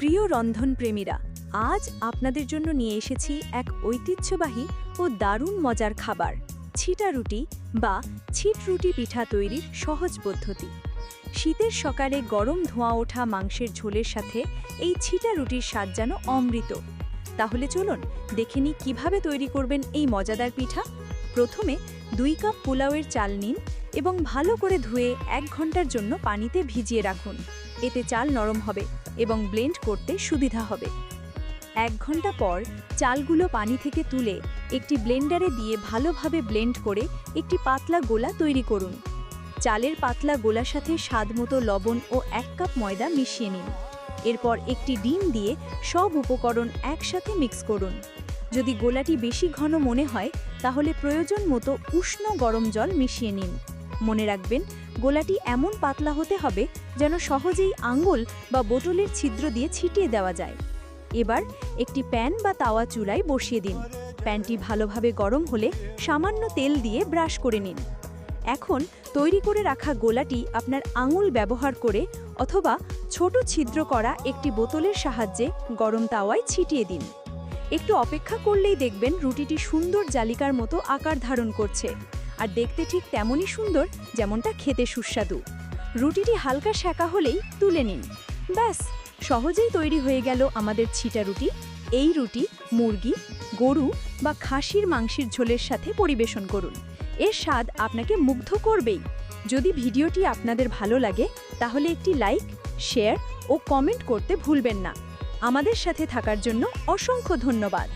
প্রিয় রন্ধনপ্রেমীরা, আজ আপনাদের জন্য নিয়ে এসেছি এক ঐতিহ্যবাহী ও দারুণ মজার খাবার, ছিটা রুটি বা ছিট রুটি পিঠা তৈরির সহজ পদ্ধতি। শীতের সকালে গরম ধোঁয়া ওঠা মাংসের ঝোলের সাথে এই ছিটা রুটির স্বাদ যেন অমৃত। তাহলে চলুন দেখে নিই কীভাবে তৈরি করবেন এই মজাদার পিঠা। প্রথমে দুই কাপ পোলাওয়ের চাল নিন এবং ভালো করে ধুয়ে এক ঘণ্টার জন্য পানিতে ভিজিয়ে রাখুন। এতে চাল নরম হবে এবং ব্লেন্ড করতে সুবিধা হবে। এক ঘণ্টা পর চালগুলো পানি থেকে তুলে একটি ব্লেন্ডারে দিয়ে ভালোভাবে ব্লেন্ড করে একটি পাতলা গোলা তৈরি করুন। চালের পাতলা গোলার সাথে স্বাদমতো লবণ ও এক কাপ ময়দা মিশিয়ে নিন। এরপর একটি ডিম দিয়ে সব উপকরণ একসাথে মিক্স করুন। যদি গোলাটি বেশি ঘন মনে হয়, তাহলে প্রয়োজন মতো উষ্ণ গরম জল মিশিয়ে নিন। মনে রাখবেন, গোলাটি এমন পাতলা হতে হবে যেন সহজেই আঙ্গুল বা বোতলের ছিদ্র দিয়ে ছিটিয়ে দেওয়া যায়। এবার একটি প্যান বা তাওয়া চুলায় বসিয়ে দিন। প্যানটি ভালোভাবে গরম হলে সামান্য তেল দিয়ে ব্রাশ করে নিন। এখন তৈরি করে রাখা গোলাটি আপনার আঙুল ব্যবহার করে অথবা ছোট ছিদ্র করা একটি বোতলের সাহায্যে গরম তাওয়ায় ছিটিয়ে দিন। একটু অপেক্ষা করলেই দেখবেন রুটিটি সুন্দর জালিকার মতো আকার ধারণ করছে। আর দেখতে ঠিক তেমনই সুন্দর যেমনটা খেতে সুস্বাদু। রুটিটি হালকা সেকা হলেই তুলে নিন। ব্যাস, সহজেই তৈরি হয়ে গেল আমাদের ছিটা রুটি। এই রুটি মুরগি, গরু বা খাসির মাংসের ঝোলের সাথে পরিবেশন করুন। এর স্বাদ আপনাকে মুগ্ধ করবেই। যদি ভিডিওটি আপনাদের ভালো লাগে, তাহলে একটি লাইক, শেয়ার ও কমেন্ট করতে ভুলবেন না। আমাদের সাথে থাকার জন্য অসংখ্য ধন্যবাদ।